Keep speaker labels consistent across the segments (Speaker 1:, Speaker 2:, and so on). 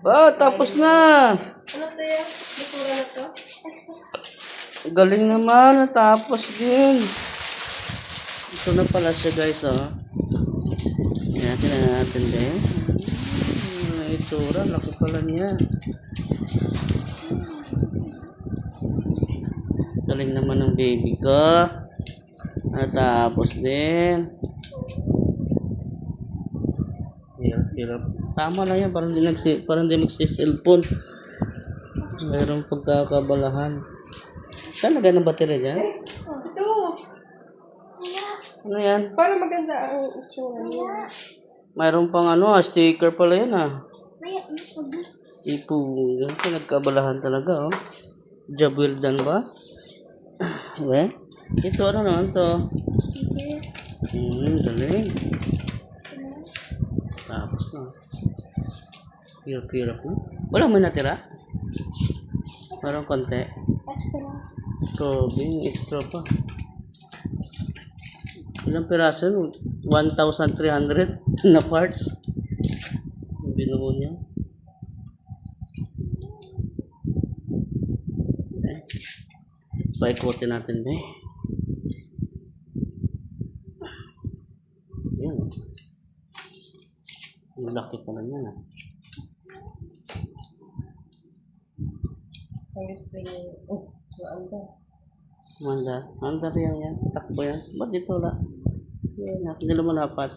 Speaker 1: Ah, tapos na.
Speaker 2: Ano to yan? Litura na to?
Speaker 1: Galing naman, natapos din. Ito na pala siya guys, oh. Yan, tingnan natin din. Itsura, laki pala niya. Galing naman ng baby ko. Natapos din. Hirap, hirap. Tama lang yan, parang di, nagsi, parang di magsi-cellphone. Mayroong pagkakabalahan. Saan lagay ng baterya dyan?
Speaker 2: Ito!
Speaker 1: Ano yan?
Speaker 2: Para maganda ang itsura niya.
Speaker 1: Mayroon pang ano, ah, sticker pala yan ah.
Speaker 3: Maya, ano?
Speaker 1: Ipo, yan pinagkabalahan talaga oh. Job well done ba? We? Ito ano naman to?
Speaker 3: Sticker.
Speaker 1: Hmm, galing. Tapos na. Hirap-hirap na. Walang may natira? Parang konti.
Speaker 3: Extra.
Speaker 1: Grabe, yung extra pa. Ilang piraso yun? 1,300 na parts. Yung Binuo niya. Paikotin natin eh. Yan. Ang laki pala niya na.
Speaker 2: Ang display niya. Oh, maanda.
Speaker 1: Manda. Manda rin yan. Takbo yan. Ba't dito wala? Yan. Hindi naman dapat.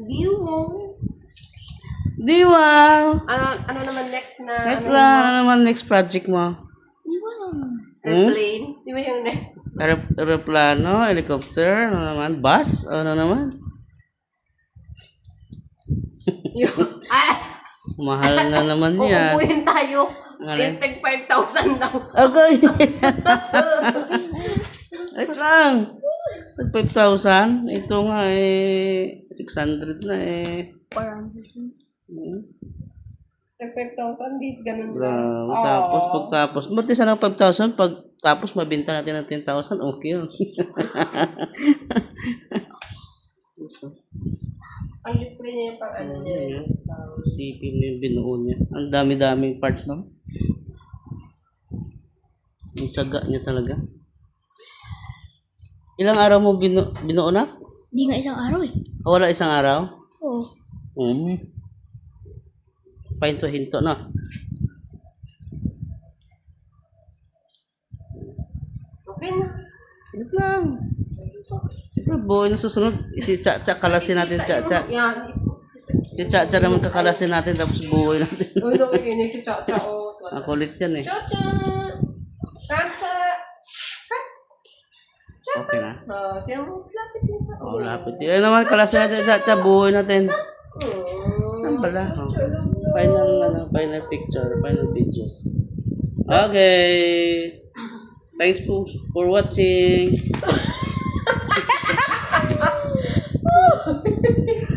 Speaker 2: Diwo!
Speaker 1: Diwa!
Speaker 2: Ano, ano naman next na?
Speaker 1: Kahit
Speaker 2: ano,
Speaker 1: lang, ano naman next project mo?
Speaker 3: Lang?
Speaker 2: airplane? Di ba yung next?
Speaker 1: Aer- aeroplano, helicopter, ano naman? Bus? Ano naman?
Speaker 2: yung, ah!
Speaker 1: Mahal na naman yan.
Speaker 2: Uubuhin tayo.
Speaker 1: Ano?
Speaker 2: Yung tag 5,000 daw.
Speaker 1: Okay. Wait lang. Pag 5,000, ito nga eh, 600 na eh.
Speaker 3: Parang.
Speaker 1: Hmm.
Speaker 2: Tag 5,000, di ganun lang.
Speaker 1: Grabe. Tapos, pag tapos, buti sana 5,000, pag tapos mabinta natin ng 10,000, okay yun. so,
Speaker 2: Ang display niya yung pang ano niya.
Speaker 1: Ayan. Isipin mo yung binuo niya. Ang dami-daming parts no? Ang tsaga niya talaga. Ilang araw mo binu binuo na?
Speaker 3: Di nga isang araw eh.
Speaker 1: O, wala isang araw?
Speaker 3: Oo.
Speaker 1: Hmm. Pahinto-hinto na.
Speaker 2: Okay na.
Speaker 1: Wait lang. Ito, buhay na susunod. Si Cha-Cha, kalasin natin Cha-Cha.
Speaker 2: Yan.
Speaker 1: Si Cha-Cha naman kakalasin natin tapos buhay natin.
Speaker 2: Uy, nakikinig si Chacha. Oh,
Speaker 1: Ang kulit yan eh.
Speaker 2: Chacha! Chacha!
Speaker 1: Okay na.
Speaker 2: Oh, tiyan mo, lapit
Speaker 1: Oh, lapit. Ayun naman, kalasin natin Cha-Cha, buhay natin.
Speaker 2: Oh.
Speaker 1: Ano pala? Oh. Final, ano, final picture, final videos. Okay. Thanks po for watching.